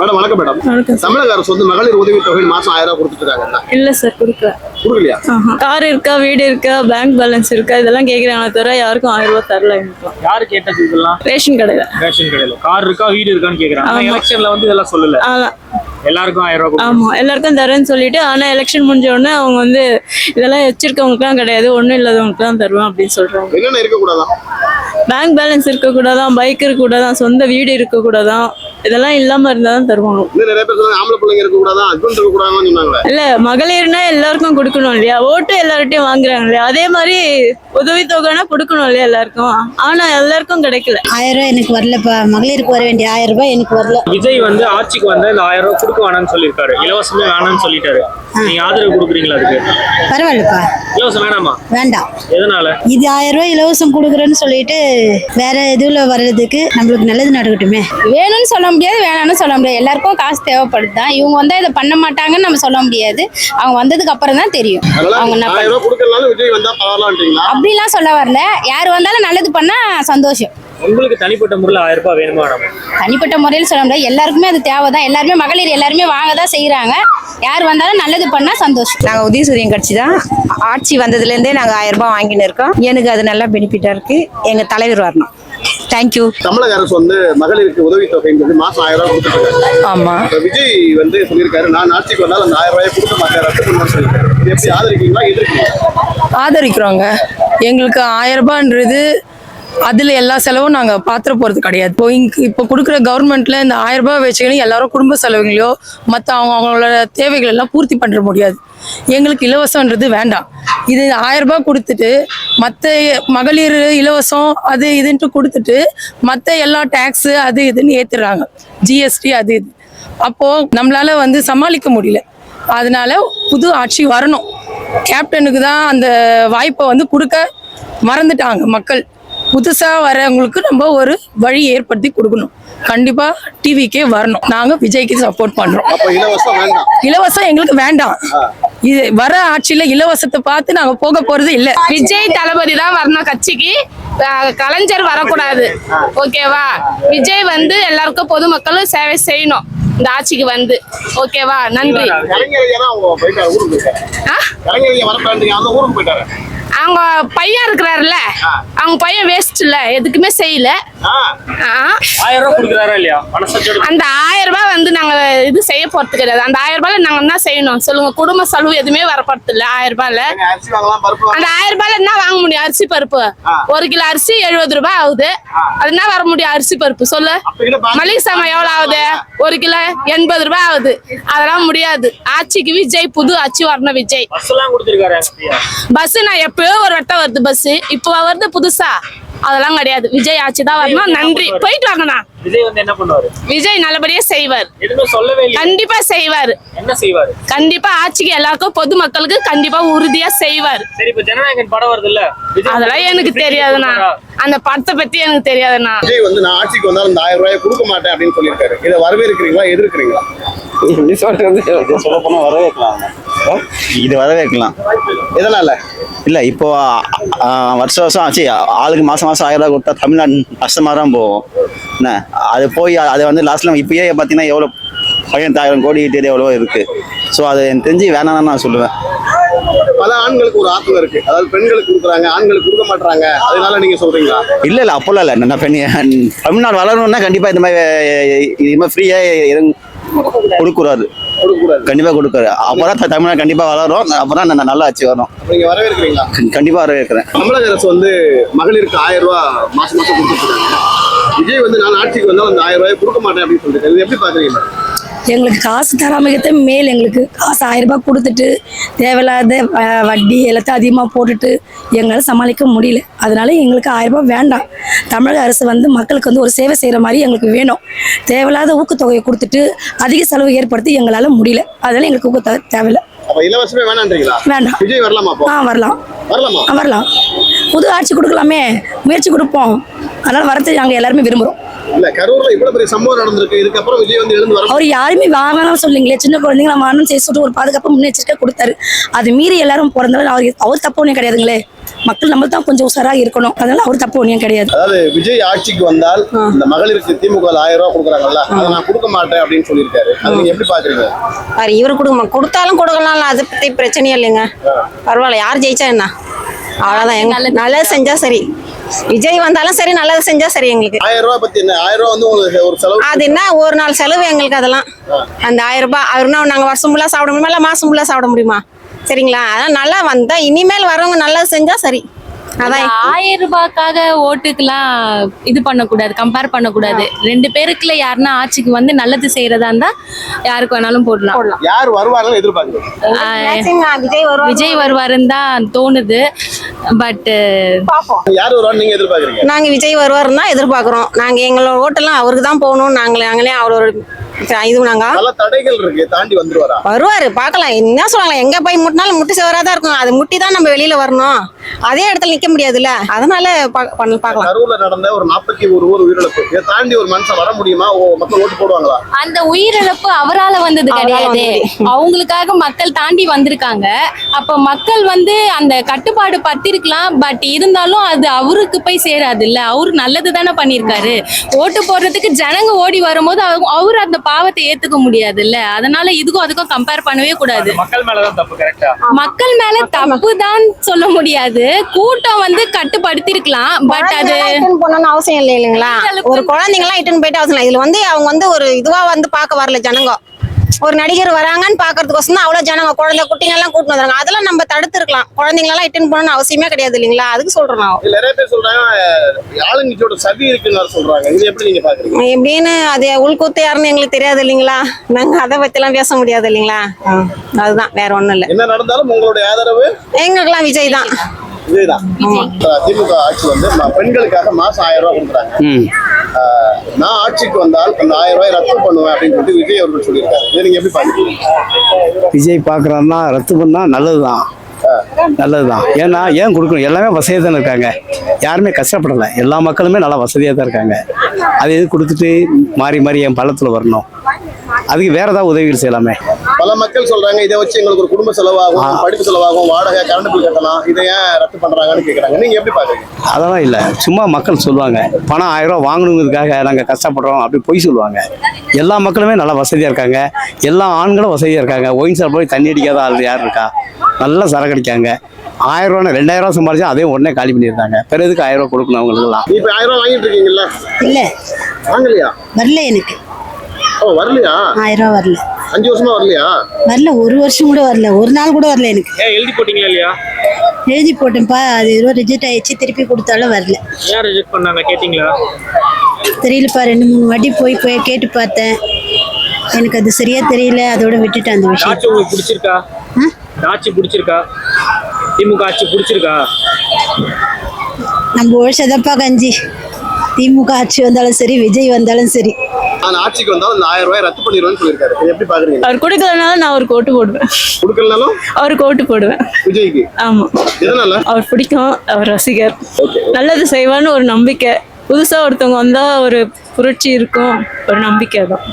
Madam வணக்கம் madam. தமிழக அரசு வந்து மகளிர் உதவி தொகை மாசம் ஆயிரம் ரூபாய் கொடுத்துட்டு இருக்காங்க இல்ல சார் கொடுக்கல. கொடுக்கலையா? கார் இருக்கா வீடு இருக்கா பேங்க் பேலன்ஸ் இருக்கா இதெல்லாம் கேக்குறாங்க. தவிர யாருக்கும் ஆயிரம் ரூபாய் தரல யாரு கேட்டது இதெல்லாம்? ரேஷன் கடையில. ரேஷன் கடையில. கார் இருக்கா வீடு இருக்கான்னு கேக்குறாங்க. எலெக்ஷன்ல வந்து இதெல்லாம் சொல்லல. எல்லாருக்கும் ஆயிரம் ரூபாய். ஆமா. எல்லாருக்கும் தரேன்னு சொல்லிட்டு ஆனா எலெக்ஷன் முடிஞ்ச உடனே அவங்க வந்து இதெல்லாம் வச்சிருக்கவங்களுக்குலாம் கிடையாது. ஒண்ணும் இல்லாதவங்களுக்கு தான் தருவேன் அப்படின்னு சொல்றாங்க. என்னென்ன இருக்கக்கூடாதான் பேங்க் பேலன்ஸ் இருக்க கூடாதான் பைக் இருக்க கூடாதான் சொந்த வீடு இருக்க கூடாதான் இதெல்லாம் இல்லாம இருந்தா தான் தருவாங்க. நிறைய பேர் சொன்னாங்க ஆம்பளை பிள்ளைங்க இருக்கக்கூடாதான் ஹஸ்பண்ட் இருக்கக்கூடாதுன்னு சொன்னாங்களே. இல்ல மகளிர்னா எல்லாருக்கும் கொடுக்கணும் இல்லையா? ஓட்டு எல்லார்ட்டையும் வாங்குறாங்க இல்லையா? அதே மாதிரி உதவித்தொகைனா கொடுக்கணும் இல்லையா எல்லாருக்கும்? ஆனா எல்லாருக்கும் கிடைக்கல. ஆயிரம் ரூபாய் எனக்கு வரலப்பா மகளிருக்கு வர வேண்டிய ஆயிரம் ரூபாய் எனக்கு வரல. விஜய் வந்து ஆட்சிக்கு வந்து இந்த ஆயிரம் ரூபாய் கொடுக்க வேணாம்னு சொல்லியிருக்காரு. இலவசமே வேணாம்னு சொல்லிட்டாரு. நீங்க ஆதரவு கொடுக்குறீங்களா அதுக்கு? பரவாயில்லப்பா இலவசம் வேணாமா? வேண்டாம். எதனால? இது ஆயிரம் ரூபாய் இலவசம் கொடுக்குறேன்னு சொல்லிட்டு வேற இதுல வர்றதுக்கு நம்மளுக்கு நல்லது நடக்கட்டுமே? வேணும்னு சொல்ல முடியாது வேணாம்னு சொல்ல முடியாது. எல்லாருக்கும் காசு தேவைப்படுது தான் இவங்க வந்து இதை பண்ண மாட்டாங்கன்னு நம்ம சொல்ல முடியாது. அவங்க வந்ததுக்கு அப்புறம் தான் தெரியும். அவங்க என்ன அப்படிலாம் சொல்ல வரல. யார் வந்தாலும் நல்லது பண்ணா சந்தோஷம். உங்களுக்கு தனிப்பட்ட முறையில் ஆயிரம் ரூபாய் வேணுமா தனிப்பட்ட முறையில் சொல்ல முடியாது. எல்லாருக்குமே அது தேவை தான் எல்லாருமே மகளிர் எல்லாருமே வாங்க தான் செய்கிறாங்க யார் வந்தாலும் நல்லது பண்ணா சந்தோஷம். நாங்கள் உதயசூரியன் கட்சி தான் ஆட்சி வந்ததுலேருந்தே நாங்கள் ஆயிரம் ரூபாய் வாங்கின்னு இருக்கோம். எனக்கு அது நல்லா பெனிஃபிட்டாக இருக்குது எங்கள் தலைவர் வரணும். தேங்க்யூ தமிழக அரசு வந்து மகளிருக்கு உதவி தொகைங்கிறது மாசம் ஆயிரம் ரூபாய் ஆமாம் இப்ப விஜய் வந்து சொல்லியிருக்காரு நான் ஆட்சிக்கு வந்தாலும் அந்த ஆயிரம் ரூபாய் கொடுக்க மாட்டேன் ரத்து எப்படி ஆதரிக்கீங்களா எதிர்க்கீங்களா ஆதரிக்கிறோங்க. எங்களுக்கு ஆயிரம் ரூபான்றது அதில் எல்லா செலவும் நாங்கள் பாத்திர போகிறது கிடையாது. இப்போ இங்கே இப்போ கொடுக்குற கவர்மெண்ட்டில் இந்த ஆயிரம் ரூபாய் வச்சுக்கணும் எல்லாரும் குடும்ப செலவுகளையோ மற்ற அவங்க அவங்களோட தேவைகள் எல்லாம் பூர்த்தி பண்ணுற முடியாது. எங்களுக்கு இலவசன்றது வேண்டாம். இது ஆயிரம் ரூபாய் கொடுத்துட்டு மற்ற மகளிர் இலவசம் அது இதுன்ட்டு கொடுத்துட்டு மற்ற எல்லா டேக்ஸு அது இதுன்னு ஏற்றுறாங்க ஜிஎஸ்டி அது இது. அப்போது நம்மளால் வந்து சமாளிக்க முடியல. அதனால புது ஆட்சி வரணும். கேப்டனுக்கு தான் அந்த வாய்ப்பை வந்து கொடுக்க மறந்துட்டாங்க மக்கள். புதுசா வரவங்களுக்கு நம்ம ஒரு வழி ஏற்படுத்தி கொடுக்கணும். கண்டிப்பா டிவிக்கே வரணும். நாங்க விஜய்க்கு சப்போர்ட் பண்றோம். அப்ப இலவசம் எங்களுக்கு வேண்டாம். இது வர ஆட்சியில இலவசத்தை பார்த்து நாங்க போக போறது இல்ல. விஜய் தளபதி தான் வரணும் கட்சிக்கு. கலைஞர் வரக்கூடாது. ஓகேவா? விஜய் வந்து எல்லாருக்கும் பொதுமக்களும் சேவை செய்யணும். இந்த ஆட்சிக்கு வந்து. ஓகேவா? நன்றி. அவங்க பையன் இருக்கிறாருல்ல. அவங்க பையன் வேஸ்ட் இல்ல எதுக்குமே செய்யல. அந்த ஆயிரம் ரூபாய் வந்து நாங்க இது செய்ய போறது கிடையாது. அந்த ஆயிரம் ரூபாயில நாங்க என்ன செய்யணும்? சொல்லுங்க குடும்ப செலவு எதுவுமே வரப்போறது இல்ல ஆயிரம் ரூபாயில. நீங்க அரிசி வாங்கலாம் பருப்பு அந்த ஆயிரம் ரூபாயில என்ன வாங்க முடியும்? அரிசி பருப்பு. ஒரு கிலோ அரிசி எழுபது ரூபாய் ஆகுது. அது என்ன வர முடியும்? அரிசி பருப்பு. சொல்லு. மளிகை சாமான் எவ்வளவு ஆகுது? ஒரு கிலோ எண்பது ரூபாய் ஆகுது. அதெல்லாம் முடியாது. ஆட்சிக்கு விஜய் புது ஆட்சி வரணும் விஜய். பஸ் நான் எப்பயோ ஒரு வட்டம் வருது பஸ் இப்போ வருது புதுசா? அதெல்லாம் கிடையாது. விஜய் ஆட்சி தான் வரணும் நன்றி. போயிட்டு வாங்கண்ணா. விஜய் வந்து என்ன பண்ணுவாரு? விஜய் நல்லபடியா செய்வார். எதுவுமே சொல்லவே இல்லை கண்டிப்பா செய்வார். என்ன செய்வாரு? கண்டிப்பா ஆட்சிக்கு எல்லாருக்கும் பொதுமக்களுக்கு கண்டிப்பா உறுதியா செய்வார். சரி இப்ப ஜனநாயகன் படம் வருது இல்ல அதெல்லாம் எனக்கு தெரியாதுண்ணா. அந்த படத்தை பத்தி எனக்கு தெரியாதுண்ணா. விஜய் வந்து நான் ஆட்சிக்கு வந்தாலும் இந்த ஆயிரம் ரூபாய் கொடுக்க மாட்டேன் அப்படின்னு சொல்லியிருக்காரு. இதை வரவேற்கிறீங்களா எதிர்க்கிறீங்களா? இப்படி சொல்றது சொல்ல போனால் வரவேற்கலாம் இது வரவேற்கலாம். எதனால இல்லை. இப்போ ஆ, வருஷம் வருஷம் ஆச்சு. ஆளுக்கு மாதம் மாதம் ஆயிரம் ரூபாய் கொடுத்தா தமிழ்நாடு கஷ்டமாக தான் போகும். என்ன? அது போய் அது வந்து லாஸ்ட்டில் இப்பயே பார்த்தீங்கன்னா எவ்வளோ பதினெட்டாயிரம் கோடி கிட்டே எவ்வளோ இருக்குது ஸோ அது எனக்கு தெரிஞ்சு வேணாம்னு நான் சொல்லுவேன். பல ஆண்களுக்கு ஒரு ஆத்மம் இருக்கு. அதாவது பெண்களுக்கு கொடுக்குறாங்க ஆண்களுக்கு கொடுக்க மாட்டாங்க அதனால நீங்க சொல்றீங்களா? இல்லை இல்லை அப்போல்லாம் இல்லை. நான் பெண் தமிழ்நாடு வளரணும்னா கண்டிப்பாக இந்த மாதிரி இது மாதிரி ஃப்ரீயாக கொடுக்குறாரு கண்டிப்பாக கொடுக்குறாரு அப்போ தான் தமிழ்நாடு கண்டிப்பாக வளரும். அப்போ தான் நல்லா ஆச்சு வரும். அப்ப நீங்க வரவேற்கிறீங்களா? கண்டிப்பாக வரவேற்கிறேன். தமிழக அரசு வந்து மகளிருக்கு ஆயிரம் ரூபாய் மாசம் மாசம் கொடுத்துட்டு இருக்காங்க விஜய் வந்து நான் ஆட்சிக்கு வந்தாலும் அந்த ஆயிரம் ரூபாய் கொடுக்க மாட்டேன் அப்படின்னு சொல்லிட்டு இது எப்படி பாக்குறீங்க? எங்களுக்கு காசு தராமகத்தை மேல் எங்களுக்கு காசு ஆயிரம் ரூபாய் கொடுத்துட்டு தேவையில்லாத வட்டி எல்லாத்தையும் அதிகமாக போட்டுட்டு எங்களால் சமாளிக்க முடியல. அதனால எங்களுக்கு ஆயிரம் ரூபாய் வேண்டாம். தமிழக அரசு வந்து மக்களுக்கு வந்து ஒரு சேவை செய்கிற மாதிரி எங்களுக்கு வேணும். தேவையில்லாத ஊக்கத்தொகையை கொடுத்துட்டு அதிக செலவு ஏற்படுத்தி எங்களால் முடியல. அதனால எங்களுக்கு ஊக்கத்தொகை தேவையில்லை. அப்ப இலவசமே வேணான்றீங்களா? வேண்டாம். விஜய் வரலாமா ஆ வரலாம். வரலாம். புது ஆட்சி கொடுக்கலாமே. முயற்சி கொடுப்போம். அதனால் வரது நாங்கள் எல்லாருமே விரும்புகிறோம் இல்ல கரூர்ல இவ்வளவு பெரிய சம்பவம் நடந்திருக்கு. இதுக்கப்புறம் விஜய் வந்து எழுந்து வர அவர் யாருமே வாங்கலாம் சொல்லுங்களே. சின்ன குழந்தைங்கள வாங்கணும் செய்ய சொல்லிட்டு ஒரு பாதுகாப்பு முன்னெச்சரிக்கை கொடுத்தாரு. அது மீறி எல்லாரும் பிறந்தாலும் அவர். அவர் தப்பு ஒன்றும் கிடையாதுங்களே. மக்கள் நம்ம தான் கொஞ்சம் உஷாராக இருக்கணும். அதனால அவர் தப்பு ஒன்றும் கிடையாது. அதாவது விஜய் ஆட்சிக்கு வந்தால் இந்த மகளிருக்கு திமுக ஆயிரம் ரூபாய் கொடுக்குறாங்கல்ல அதை நான் கொடுக்க மாட்டேன் அப்படின்னு சொல்லியிருக்காரு. அது நீங்க எப்படி பாக்குறீங்க? பாரு இவர் கொடுக்க கொடுத்தாலும் கொடுக்கலாம் அதை பத்தி பிரச்சனையே இல்லைங்க. பரவாயில்ல யார் ஜெயிச்சா என்ன? அவ்வளோதான் எங்க நல்லது செஞ்சா சரி. விஜய் வந்தாலும் சரி நல்லது செஞ்சா சரி எங்களுக்கு. ஆயிரம் ரூபாய் பத்தி என்ன? ஆயிரம் ரூபாய் வந்து உங்களுக்கு ஒரு செலவு அது என்ன? ஒரு நாள் செலவு எங்களுக்கு அதெல்லாம். அந்த ஆயிரம் ரூபாய் அவர்னா நாங்கள் வருஷம் ஃபுல்லாக சாப்பிட முடியுமா? இல்லை மாதம் ஃபுல்லாக சாப்பிட முடியுமா? சரிங்களா? அதான் நல்லா வந்தா இனிமேல் வரவங்க நல்லது செஞ்சா சரி. அதான் ஆயிரம் ரூபாய்க்காக ஓட்டுக்கெல்லாம் இது பண்ணக்கூடாது கம்பேர் பண்ணக்கூடாது. ரெண்டு பேருக்குள்ள யாருன்னா ஆட்சிக்கு வந்து நல்லது செய்யறதா இருந்தா யாருக்கு வேணாலும் போடலாம். யார் வருவாங்க விஜய் வருவாருன்னு தான் தோணுது. பட் யார் வருவான்னு நீங்க எதிர்பார்க்குறீங்க? நாங்கள் விஜய் வருவாருன்னு தான் எதிர்பார்க்குறோம். நாங்கள் எங்களோட ஓட்டெல்லாம் அவருக்கு தான் போகணும். நாங்களே நாங்களே அவரோட இது நாங்கள் பல தடைகள் இருக்கு. தாண்டி வந்துருவாரா? வருவாரு. பார்க்கலாம். என்ன சொல்லுவாங்க எங்க போய் முட்டினாலும் முட்டி சிவரா தான் இருக்கும். அது முட்டி தான் நம்ம வெளியில வரணும். அதே இடத்துல நிக்க முடியாதுல்ல? அதனால பார்க்கலாம். கரூர்ல நடந்த ஒரு நாற்பத்தி ஒரு ஊர் உயிரிழப்பு. இதை தாண்டி ஒரு மனுஷன் வர முடியுமா? மக்கள் ஓட்டு போடுவாங்களா? அந்த உயிரிழப்பு அவரால வந்தது கிடையாது. அவங்களுக்காக மக்கள் தாண்டி வந்திருக்காங்க. அப்ப மக்கள் வந்து அந்த கட்டுப்பாடு பத்திருக்கலாம். பட் இருந்தாலும் அது அவருக்கு போய் சேராது இல்ல அவரு நல்லது தானே பண்ணிருக்காரு ஓட்டு போடுறதுக்கு ஜனங்க ஓடி வரும்போது அவங்க- அவரு அந்த பாவத்தை ஏத்துக்க முடியாது இல்ல அதனால இதுக்கும் அதுக்கும் கம்பேர் பண்ணவே கூடாது. மக்கள் மேலதான் தப்பு கரெக்டா மக்கள் மேல தப்பு தான் சொல்ல முடியாது. கூட்டம் வந்து கட்டுப்படுத்திருக்கலாம் பட் அது போகணும்னு அவசியம் இல்லை இல்லைங்களா? ஒரு குழந்தைங்கலாம் இட்டுன்னு போயிட்டு அவசியம் இல்லை. இதுல வந்து அவங்க வந்து ஒரு இதுவா வந்து பார்க்க வரல ஜனங்க. ஒரு நடிகர் வராங்கன்னு பாக்குறதுக்கோசம் தான் அவ்வளவு ஜனங்க குழந்தை குட்டிங்க எல்லாம் கூட்டிட்டு வந்தாங்க அதெல்லாம் நம்ம தடுத்துருக்கலாம். குழந்தைங்களெல்லாம் இட்டுன்னு போகணும்னு அவசியமே கிடையாது இல்லைங்களா? அதுக்கு சொல்றேன் நான். நிறைய பேர் சொல்றாங்க சதி இருக்குன்னு சொல்றாங்க. இது எப்படி நீங்க பாக்குறீங்க? எப்படின்னு அது உள்கூத்து யாருன்னு எங்களுக்கு தெரியாது இல்லைங்களா? நாங்க அதை பத்திலாம் பேச முடியாது இல்லைங்களா? அதுதான். வேற ஒண்ணும் இல்லை. என்ன நடந்தாலும் உங்களுடைய ஆதரவு? எங்களுக்கெல்லாம் விஜய் தான். இதேதான். அஹ், திமுக ஆட்சி வந்து பெண்களுக்காக மாசம் ஆயிரம் ரூபாய் கொடுக்குறாங்க. நான் ஆட்சிக்கு வந்தால் அந்த ஆயிரம் ரூபாய் ரத்து பண்ணுவேன் அப்படின்னு சொல்லிட்டு விஜய் அவர்கள் சொல்லியிருக்காரு. இதை நீங்க எப்படி பாக்குறீங்க? விஜய் பார்க்குறாருன்னா ரத்து பண்ணால் நல்லது தான் நல்லது தான் ஏன்னா ஏன் கொடுக்கணும்? எல்லாமே வசதியாக தானே இருக்காங்க. யாருமே கஷ்டப்படலை. எல்லா மக்களுமே நல்லா வசதியாக தான் இருக்காங்க. அது எது கொடுத்துட்டு மாறி மாறி என் பள்ளத்தில் வரணும்? அதுக்கு வேற ஏதாவது உதவிகள் செய்யலாமே? பல மக்கள் சொல்றாங்க இதை வச்சு எங்களுக்கு ஒரு குடும்ப செலவாகும். படிப்பு செலவாகும் வாடகை கரண்ட் பில் கட்டலாம் இதை ஏன் ரத்து பண்றாங்கன்னு கேக்குறாங்க. நீங்க எப்படி பாக்குறீங்க? அதெல்லாம் இல்லை. சும்மா மக்கள் சொல்லுவாங்க பணம் ஆயிரம் ரூபா வாங்கணுங்கிறதுக்காக நாங்கள் கஷ்டப்படுறோம் அப்படி பொய் சொல்லுவாங்க. எல்லா மக்களுமே நல்லா வசதியாக இருக்காங்க. எல்லா ஆண்களும் வசதியாக இருக்காங்க. ஒயின் போய் தண்ணி அடிக்காத ஆள் யார் இருக்கா? நல்லா சரக்கு அடிக்காங்க ஆயிரம் ரூபா ரெண்டாயிரம் ரூபா சம்பாதிச்சா அதே உடனே காலி பண்ணியிருந்தாங்க பிறகு எதுக்கு ஆயிரம் ரூபா கொடுக்கணும் அவங்களுக்குலாம் இப்ப ஆயிரம் ரூபாய் வாங்கிட்டு இருக்கீங்கல்ல? இல்ல. வாங்கலையா? வரல எனக்கு. வரலையா? ஆயிரம் ரூபா வரல. அஞ்சு வருஷமா வரலையா? வரல ஒரு வருஷம் கூட வரல. ஒரு நாள் கூட வரல எனக்கு. எழுதி போட்டீங்களா இல்லையா? எழுதி போட்டேன்ப்பா. அது ஏதோ ரிஜெக்ட் ஆயிடுச்சு. திருப்பி கொடுத்தாலும் வரல. ஏன் ரிஜெக்ட் பண்ணாங்க? கேட்டீங்களா? தெரியலப்பா. ரெண்டு மூணு வாட்டி போய் போய் கேட்டு பார்த்தேன். எனக்கு அது சரியா தெரியல. அதோட விட்டுட்டேன் அந்த விஷயம். ஆட்சி உங்களுக்கு பிடிச்சிருக்கா? ஆட்சி பிடிச்சிருக்கா? திமுக ஆட்சி பிடிச்சிருக்கா? நம்ம உழைச்சதப்பா கஞ்சி. திமுக ஆட்சி வந்தாலும் சரி விஜய் வந்தாலும் சரி. நான் ஆட்சிக்கு வந்தாலும் இந்த ஆயிரம் ரூபாய் ரத்து பண்ணிடுவேன்னு சொல்லியிருக்காரு. எப்படி பாக்குறீங்க? அவர் கொடுக்கலனாலும் நான் அவருக்கு ஓட்டு போடுவேன். கொடுக்கலனாலும்? அவருக்கு ஓட்டு போடுவேன். விஜய்க்கு? ஆமா. எதனால? அவர் பிடிக்கும் அவர் ரசிகர். நல்லது செய்வான்னு ஒரு நம்பிக்கை. புதுசா ஒருத்தவங்க வந்தா ஒரு புரட்சி இருக்கும். ஒரு நம்பிக்கை தான்